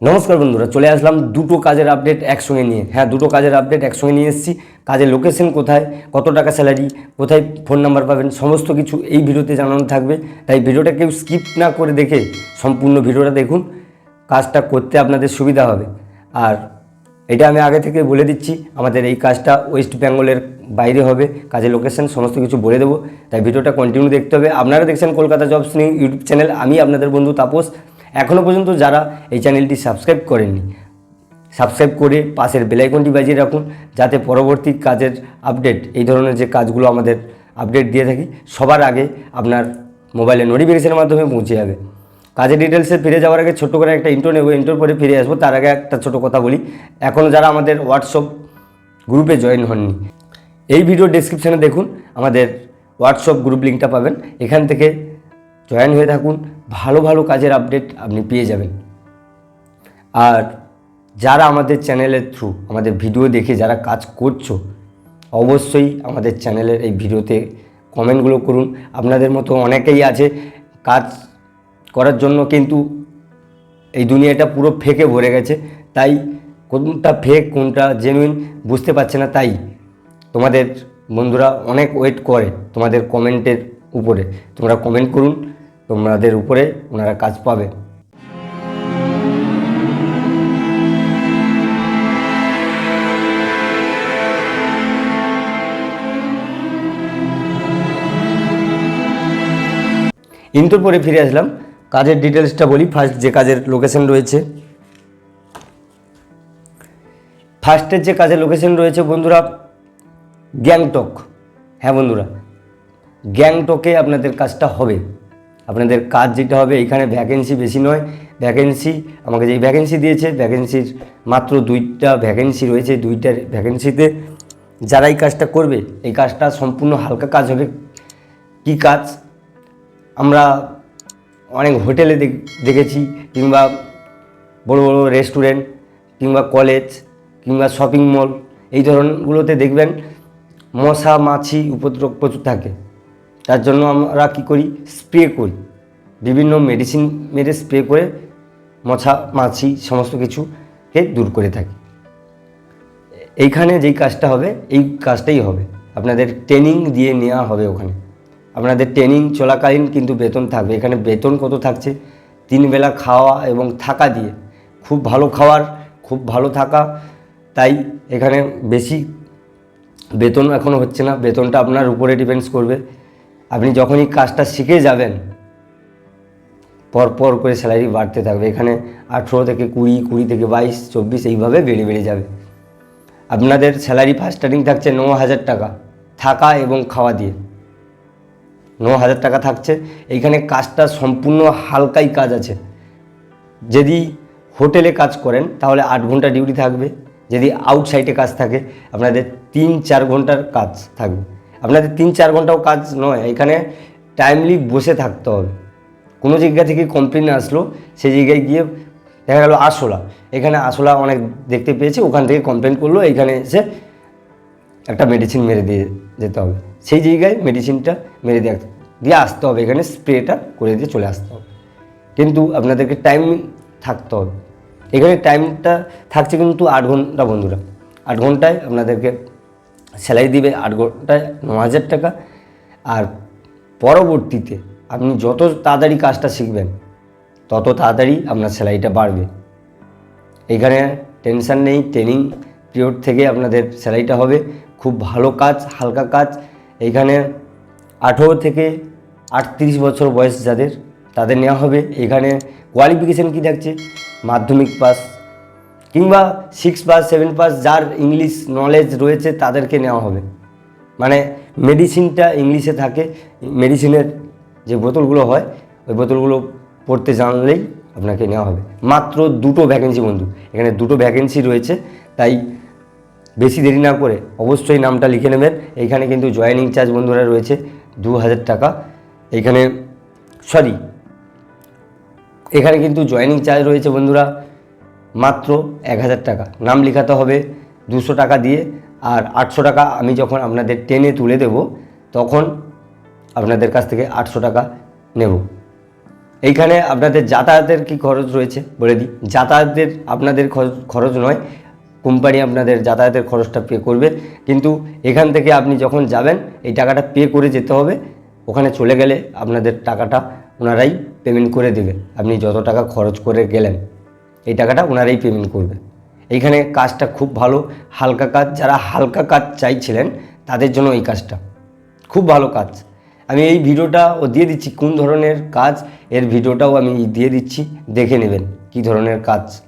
নমস্কার বন্ধুরা, চলে আসলাম দুটো কাজের আপডেট একসঙ্গে নিয়ে। হ্যাঁ দুটো কাজের আপডেট একসঙ্গে নিয়ে এসেছি। কাজের লোকেশন কোথায়, কত টাকা স্যালারি কোথায় ফোন নাম্বার পাবেন, সমস্ত কিছু এই ভিডিওতে জানানো থাকবে। তাই ভিডিওটা কেউ স্কিপ না করে দেখে সম্পূর্ণ ভিডিওটা দেখুন। কাজটা করতে আপনাদের সুবিধা হবে। আর এটা আমি আগে থেকে বলে দিচ্ছি, আমাদের এই কাজটা ওয়েস্ট বেঙ্গলের বাইরে হবে। কাজের লোকেশন সমস্ত কিছু বলে দেবো। তাই ভিডিওটা কন্টিনিউ দেখতে হবে। আপনারা দেখছেন Kolkata jobs new YouTube channel আমি আপনাদের বন্ধু তাপস। এখনও পর্যন্ত যারা এই চ্যানেলটি সাবস্ক্রাইব করেননি, সাবস্ক্রাইব করে পাশের বেলাইকনটি বাজিয়ে রাখুন, যাতে পরবর্তী কাজের আপডেট, এই ধরনের যে কাজগুলো আমাদের আপডেট দিয়ে থাকি, সবার আগে আপনার মোবাইলে নোটিফিকেশনের মাধ্যমে পৌঁছে যাবে। কাজের ডিটেলসে ফিরে যাওয়ার আগে ছোট্ট করে একটা ইন্টো নেব ইন্টোর পরে ফিরে আসব। তার আগে একটা ছোট কথা বলি। এখনও যারা আমাদের হোয়াটসঅ্যাপ গ্রুপে জয়েন হননি, এই ভিডিও ডেসক্রিপশানে দেখুন আমাদের হোয়াটসঅ্যাপ গ্রুপ লিঙ্কটা পাবেন। এখান থেকে জয়েন হয়ে থাকুন, ভালো ভালো কাজের আপডেট আপনি পেয়ে যাবেন। আর যারা আমাদের চ্যানেলের থ্রু আমাদের ভিডিও দেখে যারা কাজ করছ, অবশ্যই আমাদের চ্যানেলের এই ভিডিওতে কমেন্টগুলো করুন। আপনাদের মতো অনেকেই আছে, কাজ করার জন্য কিন্তু এই দুনিয়াটা পুরো ফেকে ভরে গেছে। তাই কোনটা ফেক কোনটা জেনুইন বুঝতে পারছে না তাই তোমাদের বন্ধুরা অনেক ওয়েট করে তোমাদের কমেন্টের উপরে। তোমরা কমেন্ট করুন তোমাদের উপরে ওনারা কাজ পাবে। ইন্টোর পরে ফিরে আসলাম। কাজের ডিটেলসটা বলি। ফার্স্ট যে কাজের লোকেশন রয়েছে। ফার্স্টের যে কাজের লোকেশন রয়েছে বন্ধুরা, গ্যাংটক। হ্যাঁ বন্ধুরা, গ্যাংটকে আপনাদের কাজটা হবে। আপনাদের কাজ যেটা হবে এখানে ভ্যাকেন্সি বেশি নয়। ভ্যাকেন্সি আমাকে যেই ভ্যাকেন্সি দিয়েছে ভ্যাকেন্সির মাত্র দুইটা ভ্যাকেন্সি রয়েছে দুইটার ভ্যাকেন্সিতে যারা এই কাজটা করবে, এই কাজটা সম্পূর্ণ হালকা কাজ হবে। কী কাজ? আমরা অনেক হোটেলে দেখ- দেখেছি, কিংবা বড় বড় রেস্টুরেন্ট কিংবা কলেজ কিংবা শপিং মল এই ধরনগুলোতে দেখবেন মশা, মাছি, উপদ্রব প্রচুর থাকে। তার জন্য আমরা কী করি? স্প্রে করি। বিভিন্ন মেডিসিন মেরে স্প্রে করে মশা মাছি, সমস্ত কিছুকে দূর করে থাকি। এইখানে যেই কাজটা হবে, এই কাজটাই হবে। আপনাদের ট্রেনিং দিয়ে নেওয়া হবে ওখানে। আপনাদের ট্রেনিং চলাকালীন কিন্তু বেতন থাকবে। এখানে বেতন কত থাকছে? তিন বেলা খাওয়া এবং থাকা দিয়ে। খুব ভালো খাওয়ার, খুব ভালো থাকা। তাই এখানে বেশি বেতন এখনও হচ্ছে না। বেতনটা আপনার উপরে ডিপেন্ডস করবে। আপনি যখনই কাজটা শিখে যাবেন পর পর করে স্যালারি বাড়তে থাকবে। এখানে আঠেরো থেকে কুড়ি কুড়ি থেকে বাইশ, চব্বিশ এইভাবে বেড়ে বেড়ে যাবে। আপনাদের স্যালারি ফার্স্ট স্টার্টিং থাকছে ন হাজার টাকা থাকা এবং খাওয়া দিয়ে। ন হাজার টাকা থাকছে। এইখানে কাজটা সম্পূর্ণ হালকাই কাজ আছে। যদি হোটেলে কাজ করেন, তাহলে আট ঘণ্টা ডিউটি থাকবে। যদি আউটসাইডে কাজ থাকে, আপনাদের তিন চার ঘণ্টার কাজ থাকবে। আপনাদের তিন চার ঘন্টাও কাজ নয়, এখানে টাইমলি বসে থাকতে হবে। কোনো জায়গা থেকে কমপ্লেন আসলো, সেই জায়গায় গিয়ে দেখা গেলো আসলা এখানে আসলা অনেক দেখতে পেয়েছি, ওখান থেকে কমপ্লেন করল, এখানে এসে একটা মেডিসিন মেরে দিয়ে যেতে হবে। সেই জায়গায় মেডিসিনটা মেরে দিয়ে দিয়ে আসতে হবে, এখানে স্প্রেটা করে দিয়ে চলে আসতে হবে। কিন্তু আপনাদেরকে টাইম থাকতে হবে। এখানে টাইমটা থাকছে কিন্তু আট ঘণ্টা বন্ধুরা। আট ঘন্টায় আপনাদেরকে স্যালারি দিবে আট ঘন্টায় ন হাজার টাকা। আর পরবর্তীতে আপনি যত তাড়াতাড়ি কাজটা শিখবেন, তত তাড়াতাড়ি আপনার স্যালারিটা বাড়বে। এখানে টেনশন নেই, ট্রেনিং পিরিয়ড থেকে আপনাদের স্যালারিটা হবে। খুব ভালো কাজ, হালকা কাজ। এইখানে আঠেরো থেকে আটত্রিশ বছর বয়স যাদের, তাদের নেওয়া হবে। এখানে কোয়ালিফিকেশান কী থাকছে? মাধ্যমিক পাস কিংবা সিক্স পাস সেভেন পাস যার ইংলিশ নলেজ রয়েছে তাদেরকে নেওয়া হবে। মানে মেডিসিনটা ইংলিশে থাকে। মেডিসিনের যে বোতলগুলো হয়, ওই বোতলগুলো পড়তে জানলেই আপনাকে নেওয়া হবে। মাত্র দুটো ভ্যাকেন্সি বন্ধু, এখানে দুটো ভ্যাকেন্সি রয়েছে, তাই বেশি দেরি না করে অবশ্যই নামটা লিখে নেবেন। এইখানে কিন্তু জয়েনিং চার্জ বন্ধুরা রয়েছে দু হাজার টাকা। এইখানে সরি এখানে কিন্তু জয়েনিং চার্জ রয়েছে বন্ধুরা মাত্র এক হাজার টাকা। নাম লেখাতে হবে দুশো টাকা দিয়ে, আর আটশো টাকা আমি যখন আপনাদের টেনে তুলে দেব, তখন আপনাদের কাছ থেকে আটশো টাকা নেব। এইখানে আপনাদের যাতায়াতের কি খরচ রয়েছে বলে দিই। যাতায়াতের আপনাদের খরচ- নয়, কোম্পানি আপনাদের যাতায়াতের খরচটা পে করবে। কিন্তু এখান থেকে আপনি যখন যাবেন, এই টাকাটা পে করে যেতে হবে। ওখানে চলে গেলে আপনাদের টাকাটা ওনারাই পেমেন্ট করে দেবে আপনি যত টাকা খরচ করে গেলেন। এই টাকাটা ওনারাই পেমেন্ট করবে। এইখানে কাজটা খুব ভালো। হালকা কাজ, যারা হালকা কাজ চাইছিলেন, তাদের জন্য এই কাজটা। খুব ভালো কাজ। আমি এই ভিডিওটা ও দিয়ে দিচ্ছি, কোন ধরনের কাজ, এর ভিডিওটাও আমি দিয়ে দিচ্ছি, দেখে নেবেন কি ধরনের কাজ।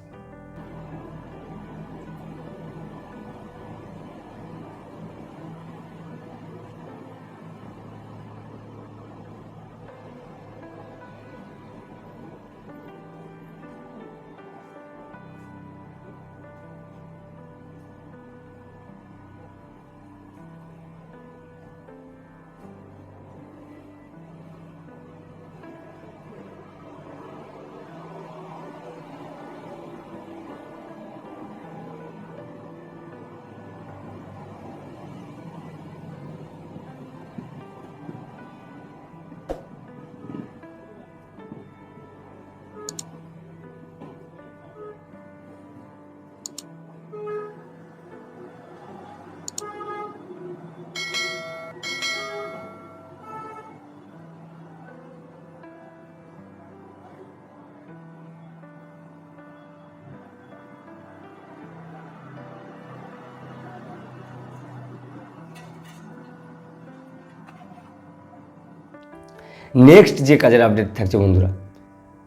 নেক্সট যে কাজের আপডেট থাকছে বন্ধুরা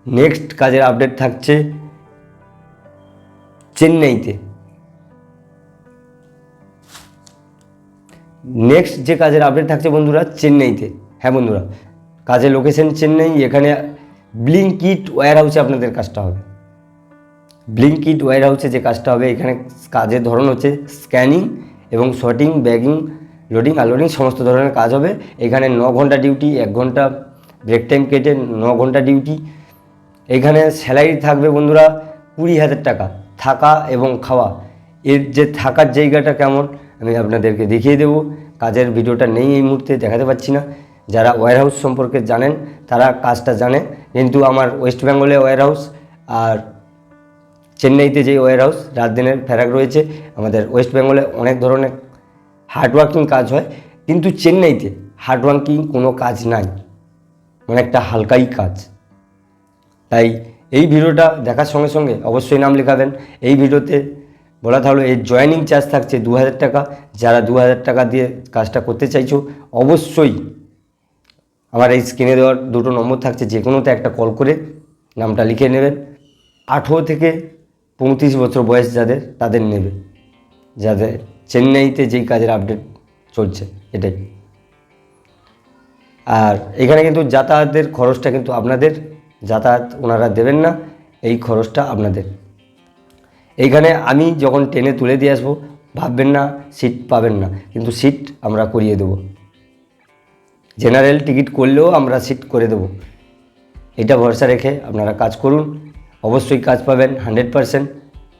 নেক্সট কাজের আপডেট থাকছে চেন্নাইতে। নেক্সট যে কাজের আপডেট থাকছে বন্ধুরা, চেন্নাইতে। হ্যাঁ বন্ধুরা, কাজের লোকেশন চেন্নাই, এখানে ব্লিঙ্কিট ওয়্যার হাউসে আপনাদের কাজটা হবে। ব্লিঙ্কিট ওয়্যার হাউসে যে কাজটা হবে, এখানে কাজের ধরন হচ্ছে স্ক্যানিং এবং শর্টিং ব্যাগিং লোডিং আনলোডিং সমস্ত ধরনের কাজ হবে। এখানে ন ঘণ্টা ডিউটি এক ঘণ্টা ব্রেক টাইম কেটে ন ঘণ্টা ডিউটি এখানে স্যালারি থাকবে বন্ধুরা কুড়ি হাজার টাকা, থাকা এবং খাওয়া। এর যে থাকার জায়গাটা কেমন, আমি আপনাদেরকে দেখিয়ে দেবো। কাজের ভিডিওটা নেই এই মুহূর্তে, দেখাতে পাচ্ছি না। যারা ওয়্যার হাউস সম্পর্কে জানেন, তারা কাজটা জানে। কিন্তু আমার ওয়েস্ট বেঙ্গলে ওয়্যার হাউস আর চেন্নাইতে যে ওয়্যার হাউস রাত দিনের ফেরাক রয়েছে। আমাদের ওয়েস্ট বেঙ্গলে অনেক ধরনের হার্ডওয়ার্কিং কাজ হয়। কিন্তু চেন্নাইতে হার্ডওয়ার্কিং কোনো কাজ নাই। মানে একটা হালকাই কাজ। তাই এই ভিডিওটা দেখার সঙ্গে সঙ্গে অবশ্যই নাম লেখাবেন। এই ভিডিওতে বলা থাকল এর জয়েনিং চার্জ থাকছে দু হাজার টাকা। যারা দু হাজার টাকা দিয়ে কাজটা করতে চাইছো, অবশ্যই আমার এই স্ক্রিনে দেওয়ার দুটো নম্বর থাকছে যে কোনোতে একটা কল করে নামটা লিখে নেবেন। আঠেরো থেকে পঁয়ত্রিশ বছর বয়স যাদের, তাদের নেবে। যাদের চেন্নাইতে যেই কাজের আপডেট চলছে, এটাই। আর এখানে কিন্তু যাতায়াতের খরচটা কিন্তু আপনাদের, যাতায়াত ওনারা দেবেন না, এই খরচটা আপনাদের। এইখানে আমি যখন ট্রেনে তুলে দিয়ে আসব, ভাববেন না সিট পাবেন না, কিন্তু সিট আমরা করিয়ে দেবো। জেনারেল টিকিট করলেও আমরা সিট করে দেবো। এটা ভরসা রেখে আপনারা কাজ করুন। অবশ্যই কাজ পাবেন হান্ড্রেড পারসেন্ট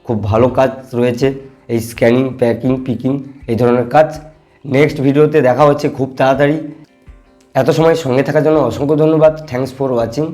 খুব ভালো কাজ রয়েছে, এই স্ক্যানিং প্যাকিং পিকিং এই ধরনের কাজ। নেক্সট ভিডিওতে দেখা হচ্ছে খুব তাড়াতাড়ি। এত সময় সঙ্গে থাকার জন্য অসংখ্য ধন্যবাদ। Thanks for watching